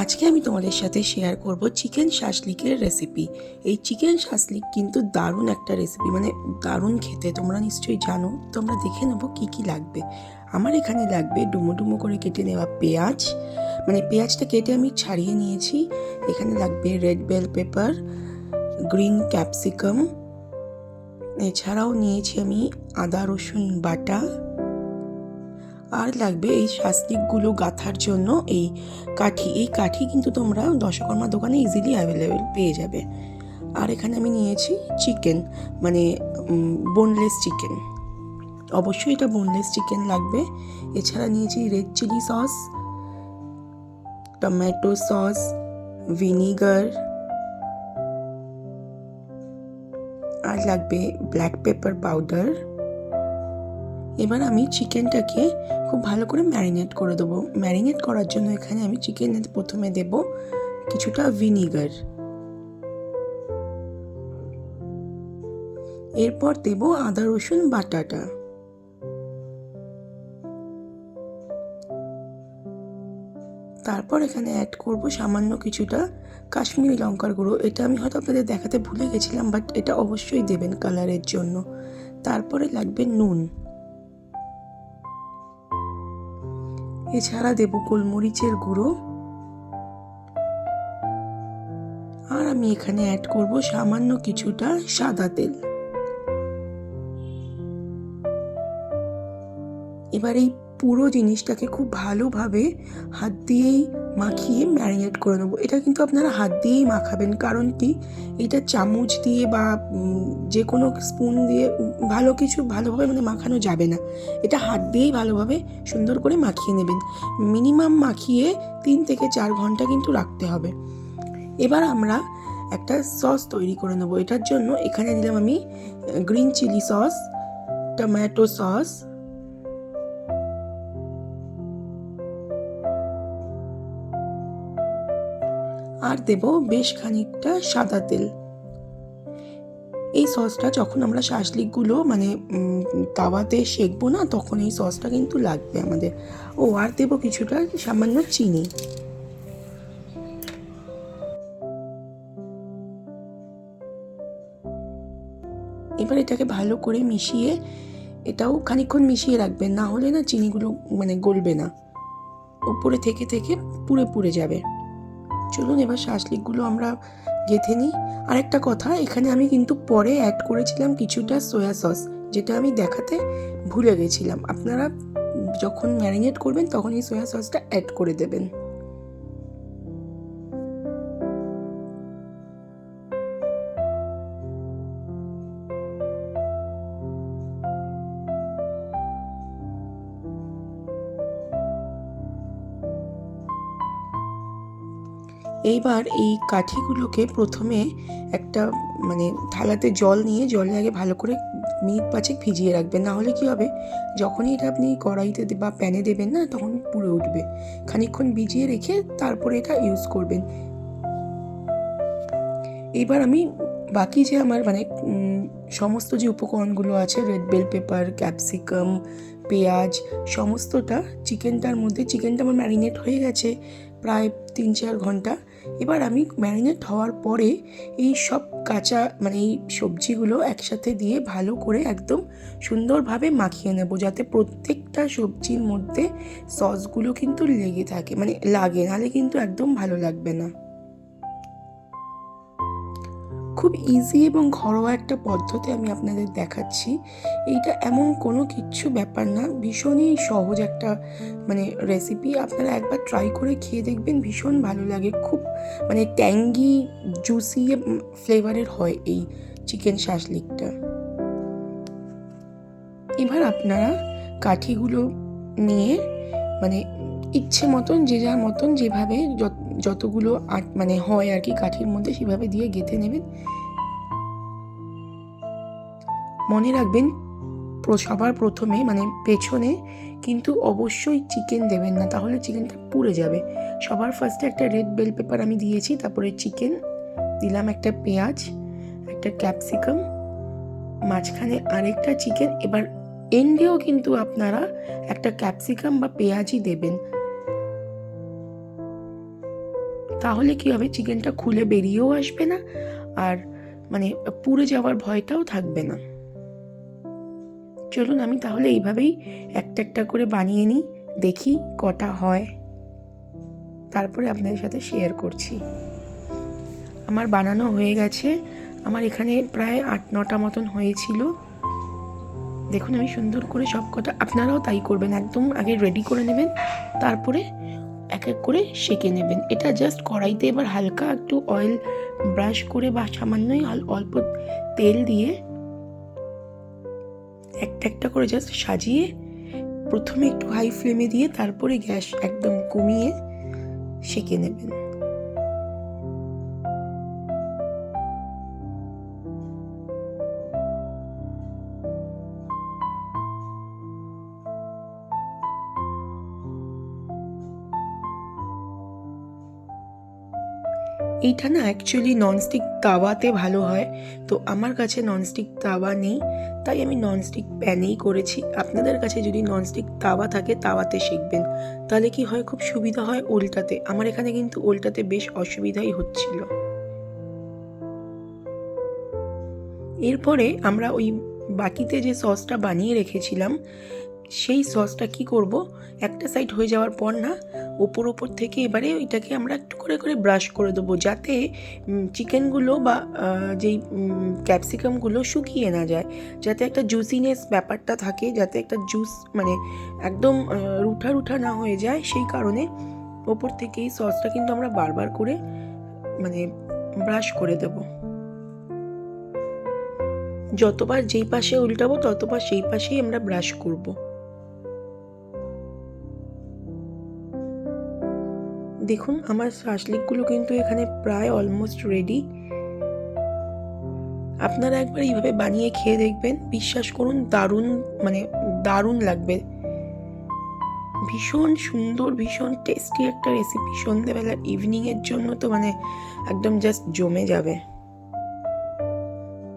আজকে আমি তোমাদের সাথে শেয়ার করব চিকেন শাসলিকের রেসিপি এই চিকেন শাসলিক কিন্তু দারুণ একটা রেসিপি মানে দারুণ খেতে, তোমরা নিশ্চয়ই জানো। তোমরা দেখে নেব কি কি লাগবে। আমার এখানে লাগবে ডুমো ডুমো করে কেটে নেওয়া পেঁয়াজ। মানে পেঁয়াজটা কেটে আমি ছাড়িয়ে নিয়েছি। এখানে লাগবে red bell pepper green capsicum এছাড়াও নিয়েছি আমি আদা রসুন বাটা। আর লাগবে এই শাস্তিকগুলো গাঁথার জন্য এই কাঠি। এই কাঠি কিন্তু তোমরা দশকর্মা দোকানে ইজিলি অ্যাভেলেবেল পেয়ে যাবে। আর এখানে আমি নিয়েছি চিকেন মানে বোনলেস চিকেন অবশ্যই এটা বোনলেস চিকেন লাগবে। এছাড়া নিয়েছি red chilli sauce tomato sauce vinegar আর লাগবে ব্ল্যাক পেপার পাউডার এবার আমি চিকেনটাকে খুব ভালো করে ম্যারিনেট করে দেবো। ম্যারিনেট করার জন্য এখানে আমি চিকেনে প্রথমে দেব কিছুটা ভিনিগার। এরপর দেব আদা, রসুন, বাটাটা। তারপর এখানে অ্যাড করব সামান্য কিছুটা কাশ্মীরি লঙ্কার গুঁড়ো। এটা আমি হয়তো আপনাদের দেখাতে ভুলে গেছিলাম বাট এটা অবশ্যই দেবেন কালারের জন্য। তারপরে লাগবে নুন। এছাড়া দেব গোলমরিচের গুঁড়ো। আর আমি এখানে অ্যাড করব সামান্য কিছুটা সাদা তেল। এবার এই পুরো জিনিসটাকে খুব ভালোভাবে হাত দিয়েই মাখিয়ে ম্যারিনেট করে নেব। এটা কিন্তু আপনারা হাত দিয়েই মাখাবেন, কারণ কি? এটা চামচ দিয়ে বা যে কোনো স্পুন দিয়ে ভালো কিছু ভালোভাবে মানে মাখানো যাবে না। এটা হাত দিয়েই ভালোভাবে সুন্দর করে মাখিয়ে নেবেন। মিনিমাম মাখিয়ে তিন থেকে চার ঘণ্টা কিন্তু রাখতে হবে। এবার আমরা একটা সস তৈরি করে নেব। এটার জন্য এখানে দিলাম আমি green chilli sauce, tomato sauce আর দেব বেশ খানিকটা সাদা তেল। এই সসটা যখন আমরা শাসলিকগুলো মানে তাওয়াতে সেকবো না, তখন এই সসটা কিন্তু লাগবে আমাদের। ও, আর দেবো কিছুটা সামান্য চিনি। এবার এটাকে ভালো করে মিশিয়ে এটাও খানিক্ষণ মিশিয়ে রাখবেন, না হলে না চিনিগুলো মানে গলবে না। উপরে থেকে থেকে পুড়ে পুড়ে যাবে। চলুন এবার শাসলিকগুলো আমরা গেঁথে নিই। আরেকটা কথা, এখানে আমি কিন্তু পরে অ্যাড করেছিলাম কিছুটা সোয়া সস যেটা আমি দেখাতে ভুলে গেছিলাম। আপনারা যখন ম্যারিনেট করবেন তখন এই সোয়া সসটা অ্যাড করে দেবেন। এইবার এই কাঠিগুলোকে প্রথমে একটা মানে থালাতে জল নিয়ে জলে আগে ভালো করে মিনিট পাঁচেক ভিজিয়ে রাখবেন। না হলে কী হবে? যখনই এটা আপনি কড়াইতে বা প্যানে দেবেন না, তখন পুড়ে উঠবে। খানিকক্ষণ ভিজিয়ে রেখে তারপরে এটা ইউজ করবেন। এবার আমি বাকি যে আমার মানে সমস্ত যে উপকরণগুলো আছে রেড বেল পেপার ক্যাপসিকাম পেঁয়াজ, সমস্তটা চিকেনটার মধ্যে, চিকেনটা আমার ম্যারিনেট হয়ে গেছে প্রায় তিন চার ঘণ্টা। এবার আমি ম্যারিনেট হওয়ার পরে এই সব কাঁচা মানে এই সবজিগুলো একসাথে দিয়ে ভালো করে একদম সুন্দরভাবে মাখিয়ে নেব, যাতে প্রত্যেকটা সবজির মধ্যে সসগুলো কিন্তু লেগে থাকে মানে লাগে, নাহলে কিন্তু একদম ভালো লাগবে না। খুব ইজি এবং ঘরোয়া একটা পদ্ধতি আমি আপনাদের দেখাচ্ছি। এইটা এমন কোনো কিচ্ছু ব্যাপার না, ভীষণই সহজ একটা মানে রেসিপি আপনারা একবার ট্রাই করে খেয়ে দেখবেন, ভীষণ ভালো লাগে। খুব মানে ট্যাঙ্গি জুসি ফ্লেভারের হয় এই চিকেন শাসলিকটা এবার আপনারা কাঠিগুলো নিয়ে মানে ইচ্ছে মতন, যে যার মতন, যেভাবে যতগুলো আট মানে হয় আর কি কাঠির মধ্যে সেভাবে দিয়ে গেঁথে নেবেন। মনে রাখবেন সবার প্রথমে মানে পেছনে কিন্তু অবশ্যই চিকেন দেবেন না, তাহলে চিকেনটা পুড়ে যাবে। সবার ফার্স্টে একটা রেড বেল পেপার আমি দিয়েছি, তারপরে চিকেন দিলাম একটা পেঁয়াজ, একটা ক্যাপসিকাম মাঝখানে আরেকটা চিকেন এবার এন্ডেও কিন্তু আপনারা একটা ক্যাপসিকাম বা পেঁয়াজই দেবেন। তাহলে কি হবে? চিকেনটা খুলে বেরিয়েও আসবে না। আর মানে পুড়ে যাওয়ার ভয়টাও থাকবে না। চলুন আমি তাহলে এইভাবেই একটা একটা করে বানিয়ে নিই, দেখি কটা হয়। তারপরে আপনাদের সাথে শেয়ার করছি। আমার বানানো হয়ে গেছে। আমার এখানে প্রায় আট নটা মতন হয়েছিল। দেখুন আমি সুন্দর করে সব কটা আপনারাও তাই করবেন। একদম আগে রেডি করে নেবেন। তারপরে এক এক করে সেঁকে নেবেন। এটা জাস্ট কড়াইতে এবার হালকা একটু অয়েল ব্রাশ করে বা সামান্যই অল্প তেল দিয়ে একটা একটা করে জাস্ট সাজিয়ে প্রথমে একটু হাই ফ্লেমে দিয়ে তারপরে গ্যাস একদম কমিয়ে সেঁকে নেবেন। এইটা না অ্যাকচুয়ালি ননস্টিক তাওয়াতে ভালো হয়। তো আমার কাছে ননস্টিক তাওয়া নেই, তাই আমি ননস্টিক প্যানেই করেছি। আপনাদের কাছে যদি ননস্টিক তাওয়া থাকে, তাওয়াতে শিখবেন। তাহলে কি হয়, খুব সুবিধা হয় ওল্টাতে। আমার এখানে কিন্তু ওল্টাতে বেশ অসুবিধাই হচ্ছিল। এরপরে আমরা ওই বাকিতে যে সসটা বানিয়ে রেখেছিলাম, সেই সসটা কি করব? একটা সাইড হয়ে যাওয়ার পর না ওপর ওপর থেকে এবারে ওইটাকে আমরা একটু করে করে ব্রাশ করে দেবো যাতে চিকেনগুলো বা যেই ক্যাপসিকামগুলো শুকিয়ে না যায়। যাতে একটা জুসিনেস ব্যাপারটা থাকে, যাতে একটা জুস মানে একদম রুঠা রুঠা না হয়ে যায়, সেই কারণে ওপর থেকে এই সসটা কিন্তু আমরা বারবার করে মানে ব্রাশ করে দেবো। যতবার যেই পাশে উল্টাবো, ততবার সেই পাশেই আমরা ব্রাশ করব। দেখুন, আমার শাসলিকগুলো কিন্তু এখানে প্রায় অলমোস্ট রেডি আপনারা একবার এইভাবে বানিয়ে খেয়ে দেখবেন, বিশ্বাস করুন দারুণ মানে দারুণ লাগবে। ভীষণ সুন্দর, ভীষণ টেস্টি একটা রেসিপি সন্ধেবেলার ইভিনিংয়ের জন্য তো মানে একদম জাস্ট জমে যাবে।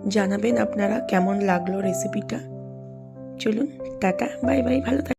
জানাবেন আপনারা কেমন লাগল রেসিপিটা চলুন, টাটা বাই বাই ভালো থাক